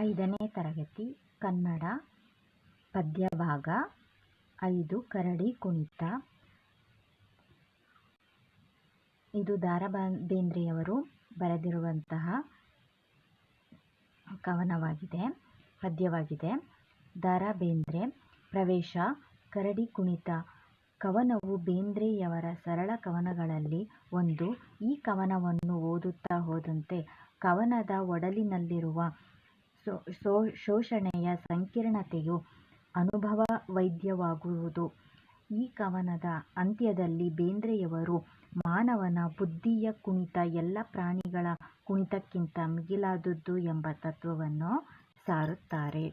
ಐದನೇ ತರಗತಿ, ಕನ್ನಡ, ಪದ್ಯಭಾಗ, ಐದು ಕರಡಿ ಕುಣಿತ. ಇದು ದಾರಾ ಬೇಂದ್ರೆಯವರು ಬರೆದಿರುವಂತಹ ಕವನವಾಗಿದೆ, ಪದ್ಯವಾಗಿದೆ. ದಾರಾ ಬೇಂದ್ರೆ ಪ್ರವೇಶ, ಕರಡಿ ಕುಣಿತ. ಕವನವು ಬೇಂದ್ರೆಯವರ ಸರಳ ಕವನಗಳಲ್ಲಿ ಒಂದು. ಈ ಕವನವನ್ನು ಓದುತ್ತಾ ಹೋದಂತೆ ಕವನದ ಒಡಲಿನಲ್ಲಿರುವ ಶೋಷಣೆಯ ಸಂಕೀರ್ಣತೆಯು ಅನುಭವವೇದ್ಯವಾಗುವುದು. ಈ ಕವನದ ಅಂತ್ಯದಲ್ಲಿ ಬೇಂದ್ರೆಯವರು ಮಾನವನ ಬುದ್ಧಿಯ ಕುಣಿತ, ಎಲ್ಲ ಪ್ರಾಣಿಗಳ ಕುಣಿತಕ್ಕಿಂತ ಮಿಗಿಲಾದದ್ದು ಎಂಬ ತತ್ವವನ್ನು ಸಾರುತ್ತಾರೆ.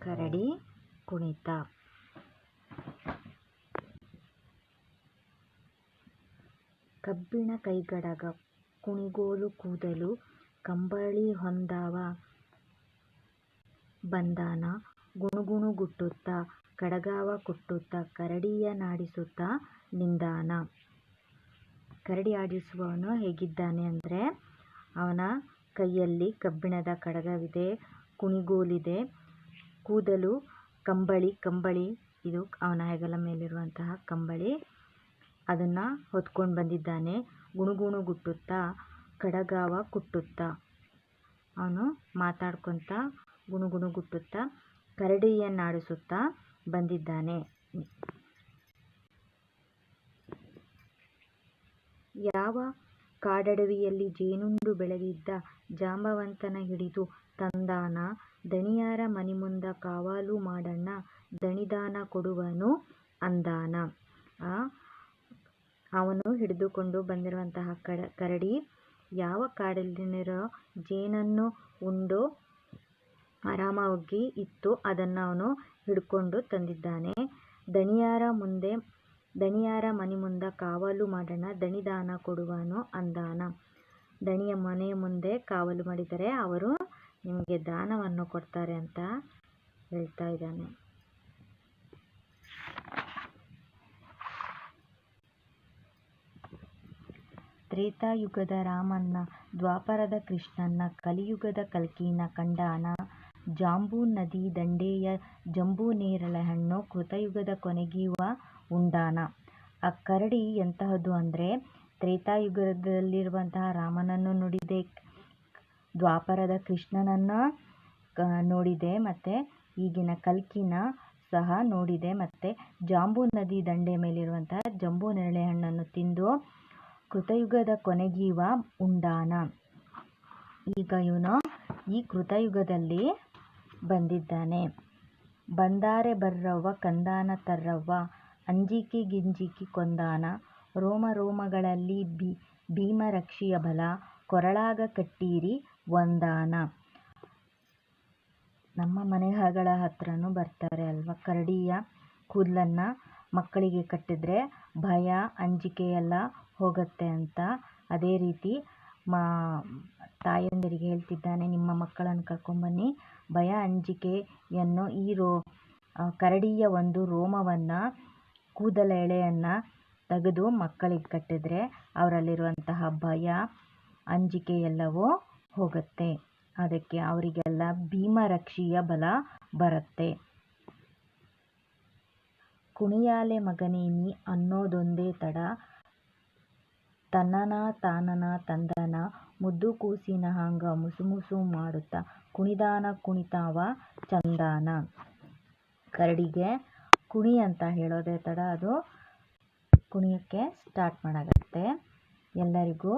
ಕರಡಿ ಕುಣಿತ. ಕಬ್ಬಿಣ ಕೈಗಡಗ ಕುಣಿಗೋಲು ಕೂದಲು ಕಂಬಳಿ ಕಂಬಳಿಹೊಂದವ ಬಂದಾನ ಗುಣುಗುಣುಗುಟ್ಟುತ್ತ, ಕಡಗಾವ ಕುಟ್ಟುತ್ತ, ಕರಡಿಯ ನಾಡಿಸುತ್ತ ನಿಂದಾನ. ಕರಡಿ ಆಡಿಸುವವನು ಹೇಗಿದ್ದಾನೆ ಅಂದರೆ, ಅವನ ಕೈಯಲ್ಲಿ ಕಬ್ಬಿಣದ ಕಡಗವಿದೆ, ಕುಣಿಗೋಲಿದೆ, ಕೂದಲು ಕಂಬಳಿ ಕಂಬಳಿ, ಇದು ಅವನ ಹೆಗಲ ಮೇಲಿರುವಂತಹ ಕಂಬಳಿ. ಅದನ್ನು ಹೊತ್ಕೊಂಡು ಬಂದಿದ್ದಾನೆ. ಗುಣುಗುಣುಗುಟ್ಟುತ್ತಾ ಕಡಗಾವ ಕುಟ್ಟುತ್ತಾ. ಅವನು ಮಾತಾಡ್ಕೊತ ಗುಣುಗುಣುಗುಟ್ಟುತ್ತಾ ಕರಡಿಯನ್ನಾಡಿಸುತ್ತಾ ಬಂದಿದ್ದಾನೆ. ಯಾವ ಕಾಡಡವಿಯಲ್ಲಿ ಜೇನುಂಡು ಬೆಳೆದಿದ್ದ ಜಾಂಬವಂತನ ಹಿಡಿದು ತಂದಾನ ದಣಿಯರ ಮನಿಮುಂದ ಕಾವಾಲು ಮಾಡಣ್ಣ, ದಣಿದಾನ ಕೊಡುವನು ಅಂದಾನ. ಅವನು ಹಿಡಿದುಕೊಂಡು ಬಂದಿರುವಂತಹ ಕರಡಿ, ಯಾವ ಕಾಡಿನಲ್ಲಿರೋ ಜೇನನ್ನು ಉಂಡು ಆರಾಮವಾಗಿ ಇತ್ತು ಅದನ್ನು ಅವನು ಹಿಡ್ಕೊಂಡು ತಂದಿದ್ದಾನೆ. ದಣಿಯಾರ ಮುಂದೆ, ದಣಿಯಾರ ಮನೆ ಮುಂದೆ ಕಾವಲು ಮಾಡೋಣ, ದಣಿದಾನ ಕೊಡುವನು ಅಂದಾನ. ದಣಿಯ ಮನೆಯ ಮುಂದೆ ಕಾವಲು ಮಾಡಿದರೆ ಅವರು ನಿಮಗೆ ದಾನವನ್ನು ಕೊಡ್ತಾರೆ ಅಂತ ಹೇಳ್ತಾ ಇದ್ದಾನೆ. ತ್ರೇತಾಯುಗದ ರಾಮನ್ನ, ದ್ವಾಪರದ ಕೃಷ್ಣನ್ನ, ಕಲಿಯುಗದ ಕಲ್ಕಿನ ಕಂಡಾನ, ಜಾಂಬೂ ನದಿ ದಂಡೆಯ ಜಂಬೂ ನೇರಳೆ ಹಣ್ಣು ಕೃತಯುಗದ ಕೊನೆಗೀವ ಉಂಡಾನ. ಆ ಕರಡಿ ಎಂತಹದ್ದು ಅಂದರೆ, ತ್ರೇತಾಯುಗದಲ್ಲಿರುವಂತಹ ರಾಮನನ್ನು ನೋಡಿದೆ, ದ್ವಾಪರದ ಕೃಷ್ಣನನ್ನು ನೋಡಿದೆ ಮತ್ತು ಈಗಿನ ಕಲ್ಕಿನ ಸಹ ನೋಡಿದೆ ಮತ್ತು ಜಾಂಬೂ ನದಿ ದಂಡೆ ಮೇಲಿರುವಂತಹ ಜಂಬೂ ನೇರಳೆ ಹಣ್ಣನ್ನು ತಿಂದು ಕೃತಯುಗದ ಕೊನೆಗೀವ ಉಂಡಾನ. ಈಗ ಇವನು ಈ ಕೃತಯುಗದಲ್ಲಿ ಬಂದಿದ್ದಾನೆ. ಬಂದಾರೆ ಬರ್ರವ್ವ, ಕಂದಾನ ತರ್ರವ್ವ, ಅಂಜಿಕಿ ಗಿಂಜಿಕಿ ಕೊಂದಾನ. ರೋಮ ರೋಮಗಳಲ್ಲಿ ಭೀಮರಕ್ಷಿಯ ಬಲ, ಕೊರಳಾಗ ಕಟ್ಟೀರಿ ಒಂದಾನ ನಮ್ಮ ಮನೆಗಳ ಹತ್ರನೂ ಬರ್ತಾರೆ ಅಲ್ವಾ? ಕರಡಿಯ ಕೂದಲನ್ನು ಮಕ್ಕಳಿಗೆ ಕಟ್ಟಿದ್ರೆ ಭಯ ಅಂಜಿಕೆ ಎಲ್ಲ ಹೋಗುತ್ತೆ ಅಂತ ಅದೇ ರೀತಿ ಮಾ, ತಾಯಂದಿರಿಗೆ ಹೇಳ್ತಿದ್ದಾನೆ, ನಿಮ್ಮ ಮಕ್ಕಳನ್ನು ಕರ್ಕೊಂಬನ್ನಿ ಭಯ ಅಂಜಿಕೆಯನ್ನು ಈ ರೋ ಕರಡಿಯ ಒಂದು ರೋಮವನ್ನು, ಕೂದಲ ಎಳೆಯನ್ನು ತೆಗೆದು ಮಕ್ಕಳಿಗೆ ಕಟ್ಟಿದ್ರೆ ಅವರಲ್ಲಿರುವಂತಹ ಭಯ, ಅಂಜಿಕೆ ಎಲ್ಲವೂ ಹೋಗುತ್ತೆ. ಅದಕ್ಕೆ ಅವರಿಗೆಲ್ಲ ಭೀಮರಕ್ಷಿಯ ಬಲ ಬರುತ್ತೆ. ಕುಣಿಯಾಲೆ ಮಗನೇ ನೀ ಅನ್ನೋದೊಂದೇ ತಡ. ತನ್ನನ ತಾನನ ತಂದನ ಮುದ್ದು ಕೂಸಿನ ಹಾಂಗ ಮುಸುಮುಸು ಮಾಡುತ್ತಾ ಕುಣಿದಾನ ಕುಣಿತಾವ ಚಂದಾನ. ಕರಡಿಗೆ ಕುಣಿ ಅಂತ ಹೇಳೋದೇ ತಡ, ಅದು ಕುಣಿಯಕ್ಕೆ ಸ್ಟಾರ್ಟ್ ಮಾಡಾಗತ್ತೆ. ಎಲ್ಲರಿಗೂ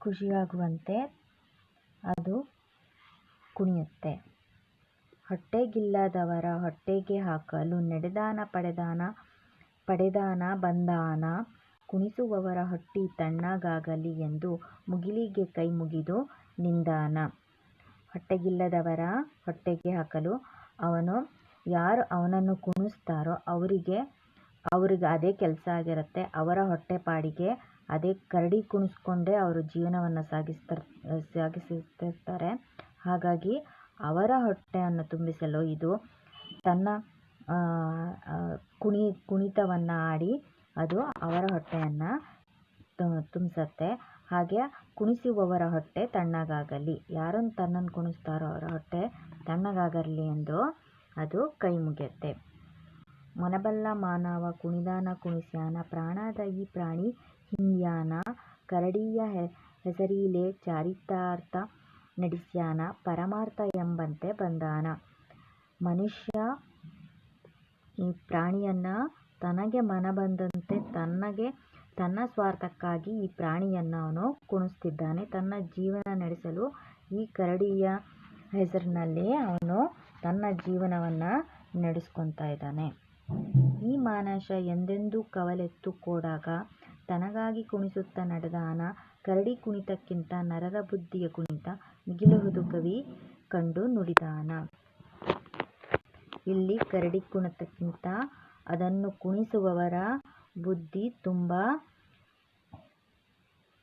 ಖುಷಿಯಾಗುವಂತೆ ಅದು ಕುಣಿಯುತ್ತೆ. ಹೊಟ್ಟೆಗಿಲ್ಲದವರ ಹೊಟ್ಟೆಗೆ ಹಾಕಲು ನಡೆದಾನ ಪಡೆದಾನ ಪಡೆದಾನ ಬಂದಾನ. ಕುಣಿಸುವವರ ಹೊಟ್ಟಿ ತಣ್ಣಗಾಗಲಿ ಎಂದು ಮುಗಿಲಿಗೆ ಕೈ ಮುಗಿದು ನಿಂದಾನ. ಹೊಟ್ಟೆಗಿಲ್ಲದವರ ಹೊಟ್ಟೆಗೆ ಹಾಕಲು ಅವನು ಯಾರು ಅವನನ್ನು ಕುಣಿಸ್ತಾರೋ ಅವರಿಗೆ, ಅವ್ರಿಗೆ ಅದೇ ಕೆಲಸ ಆಗಿರುತ್ತೆ. ಅವರ ಹೊಟ್ಟೆಪಾಡಿಗೆ ಅದೇ ಕರಡಿ ಕುಣಿಸ್ಕೊಂಡೇ ಅವರು ಜೀವನವನ್ನು ಸಾಗಿಸ್ತಾರೆ, ಸಾಗಿಸುತ್ತಿರ್ತಾರೆ. ಹಾಗಾಗಿ ಅವರ ಹೊಟ್ಟೆಯನ್ನು ತುಂಬಿಸಲು ಇದು ತನ್ನ ಕುಣಿ ಕುಣಿತವನ್ನು ಆಡಿ ಅದು ಅವರ ಹೊಟ್ಟೆಯನ್ನು ತುಂಬಿಸತ್ತೆ. ಹಾಗೆ ಕುಣಿಸುವವರ ಹೊಟ್ಟೆ ತಣ್ಣಗಾಗಲಿ. ಯಾರನ್ನು ತನ್ನನ್ನು ಕುಣಿಸ್ತಾರೋ ಅವರ ಹೊಟ್ಟೆ ತಣ್ಣಗಾಗಲಿ ಎಂದು ಅದು ಕೈ ಮುಗಿಯುತ್ತೆ. ಮನಬಲ್ಲ ಮಾನವ ಕುಣಿದಾನ ಕುಣಿಸ್ಯಾನ ಪ್ರಾಣದ ಈ ಪ್ರಾಣಿ ಹಿಂಡ್ಯಾನ ಕರಡಿಯ ಹೆಸರಿಲೆ ಚಾರಿತಾರ್ಥ ನಡೆಸ್ಯಾನ, ಪರಮಾರ್ಥ ಎಂಬಂತೆ ಬಂದಾನ. ಮನುಷ್ಯ ಈ ಪ್ರಾಣಿಯನ್ನು ತನಗೆ ಮನ ಬಂದಂತೆ ತನಗೆ ತನ್ನ ಸ್ವಾರ್ಥಕ್ಕಾಗಿ ಈ ಪ್ರಾಣಿಯನ್ನು ಅವನು ಕುಣಿಸ್ತಿದ್ದಾನೆ. ತನ್ನ ಜೀವನ ನಡೆಸಲು ಈ ಕರಡಿಯ ಹೆಸರಿನಲ್ಲಿ ಅವನು ತನ್ನ ಜೀವನವನ್ನು ನಡೆಸ್ಕೊತಾ ಇದ್ದಾನೆ. ಈ ಮಾನಶ ಎಂದೆಂದೂ ಕವಲೆತ್ತು ಕೋಡಾಗ ತನಗಾಗಿ ಕುಣಿಸುತ್ತ ನಡೆದಾನ ಕರಡಿ ಕುಣಿತಕ್ಕಿಂತ ನರರ ಬುದ್ಧಿಯ ಕುಣಿತ ಮಿಗಿಲುವುದು ಕವಿ ಕಂಡು ನುಡಿದಾನ ಇಲ್ಲಿ ಕರಡಿ ಕುಣಿತಕ್ಕಿಂತ ಅದನ್ನು ಕುಣಿಸುವವರ ಬುದ್ಧಿ ತುಂಬ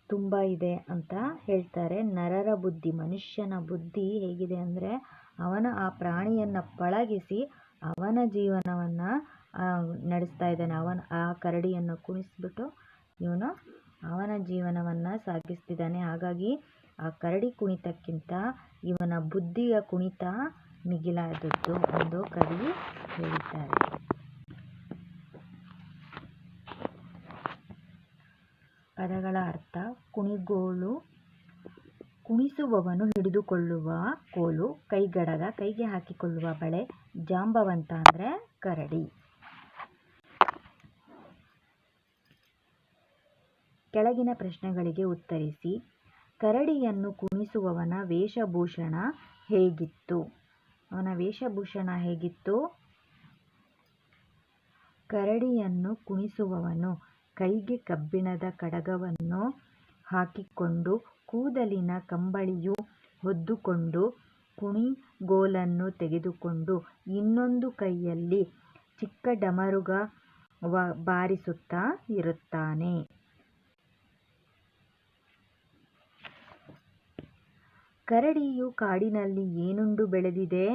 ತುಂಬ ಇದೆ ಅಂತ ಹೇಳ್ತಾರೆ. ನರರ ಬುದ್ಧಿ, ಮನುಷ್ಯನ ಬುದ್ಧಿ ಹೇಗಿದೆ ಅಂದರೆ ಅವನ ಆ ಪ್ರಾಣಿಯನ್ನು ಪಳಗಿಸಿ ಅವನ ಜೀವನವನ್ನು ನಡೆಸ್ತಾ ಇದ್ದಾನೆ. ಅವನ ಆ ಕರಡಿಯನ್ನು ಕುಣಿಸ್ಬಿಟ್ಟು ಇವನು ಅವನ ಜೀವನವನ್ನು ಸಾಗಿಸ್ತಿದ್ದಾನೆ. ಹಾಗಾಗಿ ಆ ಕರಡಿ ಕುಣಿತಕ್ಕಿಂತ ಇವನ ಬುದ್ಧಿಯ ಕುಣಿತ ಮಿಗಿಲಾದದ್ದು ಎಂದು ಕವಿ ಹೇಳಿದ್ದಾರೆ. ಪದಗಳ ಅರ್ಥ ಕುಣಿಗೋಲು, ಕುಣಿಸುವವನು ಹಿಡಿದುಕೊಳ್ಳುವ ಕೋಲು, ಕೈಗಡಗ, ಕೈಗೆ ಹಾಕಿಕೊಳ್ಳುವ ಬಳೆ, ಜಾಂಬವಂತ ಅಂದರೆ ಕರಡಿ. ಕೆಳಗಿನ ಪ್ರಶ್ನೆಗಳಿಗೆ ಉತ್ತರಿಸಿ, ಕರಡಿಯನ್ನು ಕುಣಿಸುವವನ ವೇಷಭೂಷಣ ಹೇಗಿತ್ತು? ಅವನ ವೇಷಭೂಷಣ ಹೇಗಿತ್ತು? ಕರಡಿಯನ್ನು ಕುಣಿಸುವವನು ಕೈಗೆ ಕಬ್ಬಿಣದ ಕಡಗವನ್ನು ಹಾಕಿಕೊಂಡು ಕೂದಲಿನ ಕಂಬಳಿಯು ಹೊದ್ದುಕೊಂಡು ಕುಣಿಗೋಲನ್ನು ತೆಗೆದುಕೊಂಡು ಇನ್ನೊಂದು ಕೈಯಲ್ಲಿ ಚಿಕ್ಕ ಡಮರುಗ ಬಾರಿಸುತ್ತಾ ಇರುತ್ತಾನೆ. ಕರಡಿಯು ಕಾಡಿನಲ್ಲಿ ಏನುಂಡು ಬೆಳೆದಿದೆ?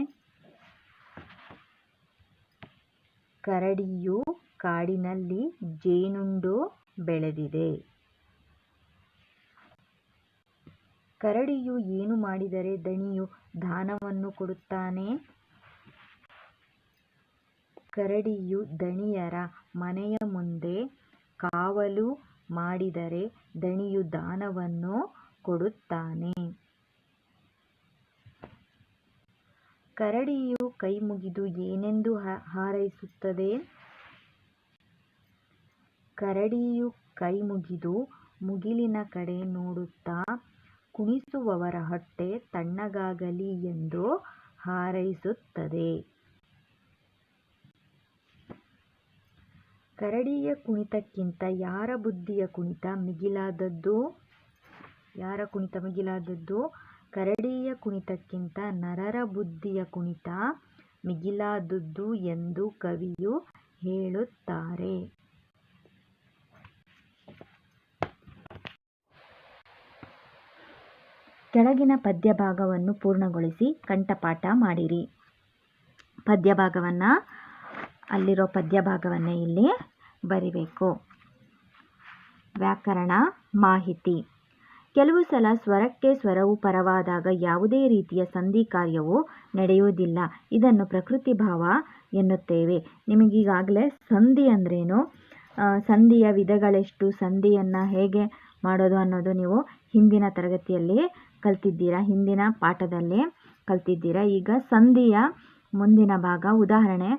ಕರಡಿಯು ಕಾಡಿನಲ್ಲಿ ಜೇನುಂಡು ಬೆಳೆದಿದೆ. ಕರಡಿಯು ಏನು ಮಾಡಿದರೆ ದಣಿಯು ದಾನವನ್ನು ಕೊಡುತ್ತಾನೆ? ಕರಡಿಯು ದಣಿಯರ ಮನೆಯ ಮುಂದೆ ಕಾವಲು ಮಾಡಿದರೆ ದಣಿಯು ದಾನವನ್ನು ಕೊಡುತ್ತಾನೆ. ಕರಡಿಯು ಕೈ ಮುಗಿದು ಏನೆಂದು ಹಾರೈಸುತ್ತದೆ? ಕರಡಿಯು ಕೈ ಮುಗಿದು ಮುಗಿಲಿನ ಕಡೆ ನೋಡುತ್ತಾ ಕುಣಿಸುವವರ ಹೊಟ್ಟೆ ತಣ್ಣಗಾಗಲಿ ಎಂದು ಹಾರೈಸುತ್ತದೆ. ಕರಡಿಯ ಕುಣಿತಕ್ಕಿಂತ ಯಾರ ಬುದ್ಧಿಯ ಕುಣಿತ ಮಿಗಿಲಾದದ್ದು? ಯಾರ ಕುಣಿತ ಮಿಗಿಲಾದದ್ದು? ಕರಡಿಯ ಕುಣಿತಕ್ಕಿಂತ ನರರ ಬುದ್ಧಿಯ ಕುಣಿತ ಮಿಗಿಲಾದದ್ದು ಎಂದು ಕವಿಯು ಹೇಳುತ್ತಾರೆ. ಕೆಳಗಿನ ಪದ್ಯಭಾಗವನ್ನು ಪೂರ್ಣಗೊಳಿಸಿ ಕಂಠಪಾಠ ಮಾಡಿರಿ. ಪದ್ಯಭಾಗವನ್ನು ಅಲ್ಲಿರೋ ಪದ್ಯಭಾಗವನ್ನೇ ಇಲ್ಲಿ ಬರಿಬೇಕು. ವ್ಯಾಕರಣ ಮಾಹಿತಿ. ಕೆಲವು ಸಲ ಸ್ವರಕ್ಕೆ ಸ್ವರವು ಪರವಾದಾಗ ಯಾವುದೇ ರೀತಿಯ ಸಂಧಿ ಕಾರ್ಯವು ನಡೆಯುವುದಿಲ್ಲ. ಇದನ್ನು ಪ್ರಕೃತಿ ಭಾವ ಎನ್ನುತ್ತೇವೆ. ನಿಮಗೀಗಾಗಲೇ ಸಂಧಿ ಅಂದ್ರೇನು? ಸಂಧಿಯ ವಿಧಗಳೆಷ್ಟು? ಸಂಧಿಯನ್ನು ಹೇಗೆ ಮಾಡೋದು ಅನ್ನೋದು ನೀವು ಹಿಂದಿನ ತರಗತಿಯಲ್ಲಿ ಕಲ್ತಿದ್ದೀರಾ? ಹಿಂದಿನ ಪಾಠದಲ್ಲಿ ಕಲ್ತಿದ್ದೀರಾ? ಈಗ ಸಂಧಿಯ ಮುಂದಿನ ಭಾಗ, ಉದಾಹರಣೆ.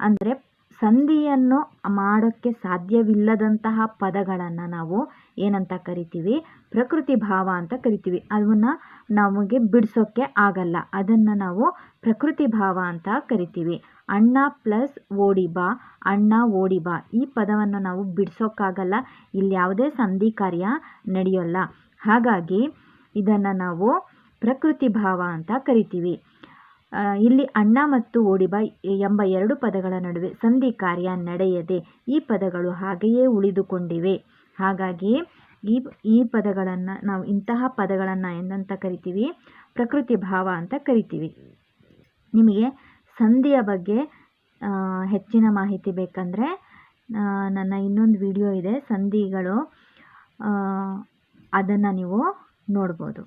ಅಂದರೆ ಸಂಧಿಯನ್ನು ಮಾಡೋಕ್ಕೆ ಸಾಧ್ಯವಿಲ್ಲದಂತಹ ಪದಗಳನ್ನು ನಾವು ಏನಂತ ಕರಿತೀವಿ? ಪ್ರಕೃತಿ ಭಾವ ಅಂತ ಕರಿತೀವಿ. ಅದನ್ನು ನಮಗೆ ಬಿಡಿಸೋಕ್ಕೆ ಆಗಲ್ಲ. ಅದನ್ನು ನಾವು ಪ್ರಕೃತಿ ಭಾವ ಅಂತ ಕರಿತೀವಿ. ಅಣ್ಣ ಪ್ಲಸ್ ಓಡಿ ಬಾ ಅಣ್ಣ ಓಡಿ ಬಾ ಈ ಪದವನ್ನು ನಾವು ಬಿಡಿಸೋಕ್ಕಾಗಲ್ಲ ಇಲ್ಲಿ ಯಾವುದೇ ಸಂಧಿ ಕಾರ್ಯ ನಡೆಯೋಲ್ಲ. ಹಾಗಾಗಿ ಇದನ್ನು ನಾವು ಪ್ರಕೃತಿ ಭಾವ ಅಂತ ಕರಿತೀವಿ. ಇಲ್ಲಿ ಅಣ್ಣ ಮತ್ತು ಓಡಿಬ ಎಂಬ ಎರಡು ಪದಗಳ ನಡುವೆ ಸಂಧಿ ಕಾರ್ಯ ನಡೆಯದೆ ಈ ಪದಗಳು ಹಾಗೆಯೇ ಉಳಿದುಕೊಂಡಿವೆ. ಹಾಗಾಗಿ ಈ ಈ ಪದಗಳನ್ನು ನಾವು ಇಂತಹ ಪದಗಳನ್ನು ಎಂದಂತ ಕರಿತೀವಿ, ಪ್ರಕೃತಿ ಭಾವ ಅಂತ ಕರಿತೀವಿ. ನಿಮಗೆ ಸಂಧಿಯ ಬಗ್ಗೆ ಹೆಚ್ಚಿನ ಮಾಹಿತಿ ಬೇಕಂದರೆ ನನ್ನ ಇನ್ನೊಂದು ವಿಡಿಯೋ ಇದೆ, ಸಂಧಿಗಳು ಅದನ್ನು ನೀವು ನೋಡ್ಬೋದು.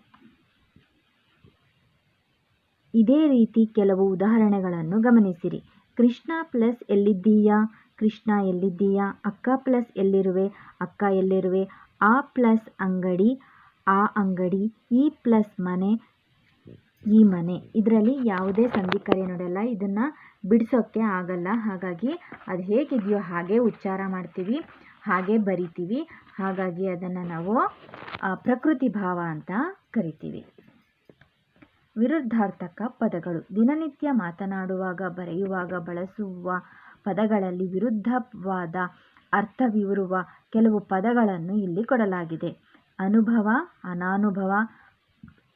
ಇದೇ ರೀತಿ ಕೆಲವು ಉದಾಹರಣೆಗಳನ್ನು ಗಮನಿಸಿರಿ. ಕೃಷ್ಣ ಪ್ಲಸ್ ಎಲ್ಲಿದ್ದೀಯಾ? ಕೃಷ್ಣ ಎಲ್ಲಿದ್ದೀಯಾ? ಅಕ್ಕ ಪ್ಲಸ್ ಎಲ್ಲಿರುವೆ? ಅಕ್ಕ ಎಲ್ಲಿರುವೆ? ಆ ಪ್ಲಸ್ ಅಂಗಡಿ, ಆ ಅಂಗಡಿ, ಈ ಪ್ಲಸ್ ಮನೆ, ಈ ಮನೆ. ಇದರಲ್ಲಿ ಯಾವುದೇ ಸಂಧಿ ಕಾರ್ಯ ನೋಡಲ್ಲ ಇದನ್ನು ಬಿಡಿಸೋಕ್ಕೆ ಆಗಲ್ಲ. ಹಾಗಾಗಿ ಅದು ಹೇಗಿದೆಯೋ ಹಾಗೆ ಉಚ್ಚಾರ ಮಾಡ್ತೀವಿ, ಹಾಗೆ ಬರಿತೀವಿ. ಹಾಗಾಗಿ ಅದನ್ನು ನಾವು ಪ್ರಕೃತಿ ಭಾವ ಅಂತ ಕರಿತೀವಿ. ವಿರುದ್ಧಾರ್ಥಕ ಪದಗಳು. ದಿನನಿತ್ಯ ಮಾತನಾಡುವಾಗ, ಬರೆಯುವಾಗ, ಬಳಸುವ ಪದಗಳಲ್ಲಿ ವಿರುದ್ಧವಾದ ಅರ್ಥವಿರುವ ಕೆಲವು ಪದಗಳನ್ನು ಇಲ್ಲಿ ಕೊಡಲಾಗಿದೆ. ಅನುಭವ, ಅನಾನುಭವ,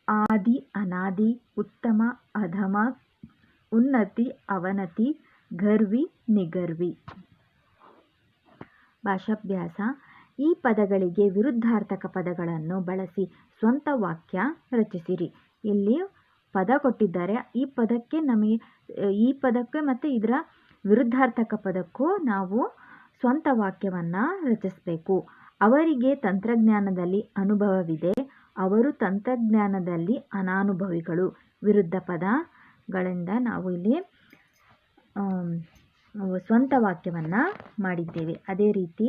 ಆದಿ, ಅನಾದಿ, ಉತ್ತಮ, ಅಧಮ, ಉನ್ನತಿ, ಅವನತಿ, ಗರ್ವಿ, ನಿಗರ್ವಿ. ಭಾಷಾಭ್ಯಾಸ. ಈ ಪದಗಳಿಗೆ ವಿರುದ್ಧಾರ್ಥಕ ಪದಗಳನ್ನು ಬಳಸಿ ಸ್ವಂತ ವಾಕ್ಯ ರಚಿಸಿರಿ. ಇಲ್ಲಿ ಪದ ಕೊಟ್ಟಿದ್ದಾರೆ. ಈ ಪದಕ್ಕೆ ನಮಗೆ, ಈ ಪದಕ್ಕೆ ಮತ್ತು ಇದರ ವಿರುದ್ಧಾರ್ಥಕ ಪದಕ್ಕೂ ನಾವು ಸ್ವಂತ ವಾಕ್ಯವನ್ನು ರಚಿಸಬೇಕು. ಅವರಿಗೆ ತಂತ್ರಜ್ಞಾನದಲ್ಲಿ ಅನುಭವವಿದೆ. ಅವರು ತಂತ್ರಜ್ಞಾನದಲ್ಲಿ ಅನಾನುಭವಿಗಳು. ವಿರುದ್ಧ ಪದಗಳಿಂದ ನಾವು ಇಲ್ಲಿ ಸ್ವಂತ ವಾಕ್ಯವನ್ನು ಮಾಡಿದ್ದೇವೆ. ಅದೇ ರೀತಿ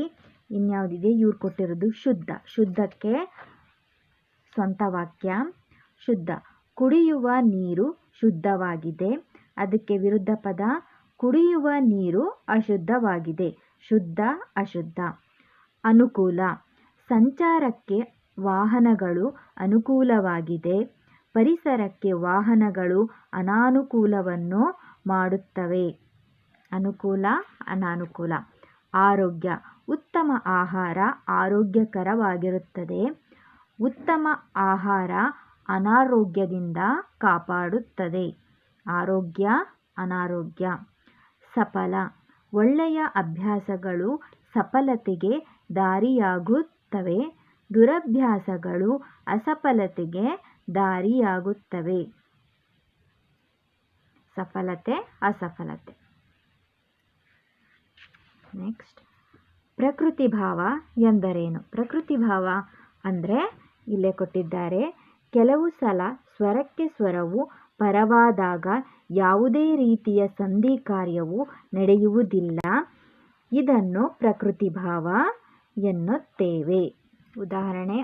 ಇನ್ಯಾವುದಿದೆ? ಇವ್ರು ಕೊಟ್ಟಿರೋದು ಶುದ್ಧ. ಶುದ್ಧಕ್ಕೆ ಸ್ವಂತ ವಾಕ್ಯ, ಶುದ್ಧ. ಕುಡಿಯುವ ನೀರು ಶುದ್ಧವಾಗಿದೆ. ಅದಕ್ಕೆ ವಿರುದ್ಧ ಪದ, ಕುಡಿಯುವ ನೀರು ಅಶುದ್ಧವಾಗಿದೆ. ಶುದ್ಧ, ಅಶುದ್ಧ. ಅನುಕೂಲ. ಸಂಚಾರಕ್ಕೆ ವಾಹನಗಳು ಅನುಕೂಲವಾಗಿದೆ. ಪರಿಸರಕ್ಕೆ ವಾಹನಗಳು ಅನಾನುಕೂಲವನ್ನು ಮಾಡುತ್ತವೆ. ಅನುಕೂಲ, ಅನಾನುಕೂಲ. ಆರೋಗ್ಯ. ಉತ್ತಮ ಆಹಾರ ಆರೋಗ್ಯಕರವಾಗಿರುತ್ತದೆ. ಉತ್ತಮ ಆಹಾರ ಅನಾರೋಗ್ಯದಿಂದ ಕಾಪಾಡುತ್ತದೆ. ಆರೋಗ್ಯ, ಅನಾರೋಗ್ಯ. ಸಫಲ. ಒಳ್ಳೆಯ ಅಭ್ಯಾಸಗಳು ಸಫಲತೆಗೆ ದಾರಿಯಾಗುತ್ತವೆ. ದುರಭ್ಯಾಸಗಳು ಅಸಫಲತೆಗೆ ದಾರಿಯಾಗುತ್ತವೆ. ಸಫಲತೆ, ಅಸಫಲತೆ. ನೆಕ್ಸ್ಟ್ ಪ್ರಕೃತಿ ಭಾವ ಎಂದರೇನು? ಪ್ರಕೃತಿ ಭಾವ ಅಂದರೆ ಇಲ್ಲೇ ಕೊಟ್ಟಿದ್ದಾರೆ, ಕೆಲವು ಸಲ ಸ್ವರಕ್ಕೆ ಸ್ವರವು ಪರವಾದಾಗ ಯಾವುದೇ ರೀತಿಯ ಸಂಧಿ ಕಾರ್ಯವು ನಡೆಯುವುದಿಲ್ಲ. ಇದನ್ನು ಪ್ರಕೃತಿ ಭಾವ ಎನ್ನುತ್ತೇವೆ. ಉದಾಹರಣೆ,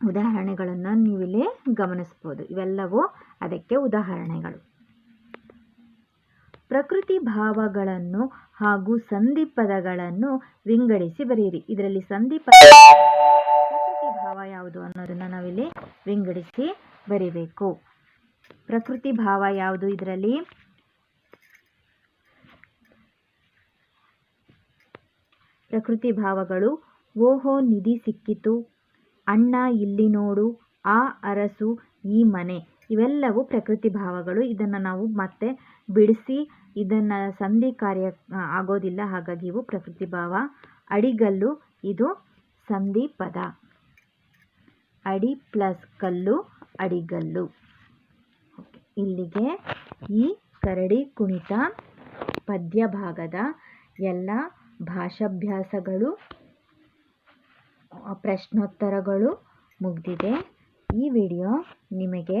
ಉದಾಹರಣೆಗಳನ್ನು ನೀವಿಲ್ಲಿ ಗಮನಿಸ್ಬೋದು. ಇವೆಲ್ಲವೂ ಅದಕ್ಕೆ ಉದಾಹರಣೆಗಳು. ಪ್ರಕೃತಿ ಭಾವಗಳನ್ನು ಹಾಗೂ ಸಂಧಿ ಪದಗಳನ್ನು ವಿಂಗಡಿಸಿ ಬರೆಯಿರಿ. ಇದರಲ್ಲಿ ಸಂಧಿ ಪದ ಪ್ರಕೃತಿ ಭಾವ ಯಾವುದು ಅನ್ನೋದನ್ನ ನಾವಿಲ್ಲಿ ವಿಂಗಡಿಸಿ ಬರೀಬೇಕು. ಪ್ರಕೃತಿ ಭಾವ ಯಾವುದು ಇದರಲ್ಲಿ? ಪ್ರಕೃತಿ ಭಾವಗಳು, ಓಹೋ ನಿಧಿ ಸಿಕ್ಕಿತು, ಅಣ್ಣ ಇಲ್ಲಿ ನೋಡು, ಆ ಅರಸು ಈ ಮನೆ. ಇವೆಲ್ಲವೂ ಪ್ರಕೃತಿ ಭಾವಗಳು. ಇದನ್ನು ನಾವು ಮತ್ತೆ ಬಿಡಿಸಿ ಇದನ್ನು ಸಂಧಿ ಕಾರ್ಯ ಆಗೋದಿಲ್ಲ. ಹಾಗಾಗಿ ಇವು ಪ್ರಕೃತಿ ಭಾವ. ಅಡಿಗಲ್ಲು ಇದು ಸಂಧಿ ಪದ. ಅಡಿ ಪ್ಲಸ್ ಕಲ್ಲು ಅಡಿಗಲ್ಲು. ಇಲ್ಲಿಗೆ ಈ ಕರಡಿ ಕುಣಿತ ಪದ್ಯ ಭಾಗದ ಎಲ್ಲ ಭಾಷಾಭ್ಯಾಸಗಳು, ಪ್ರಶ್ನೋತ್ತರಗಳು ಮುಗಿದಿದೆ. ಈ ವಿಡಿಯೋ ನಿಮಗೆ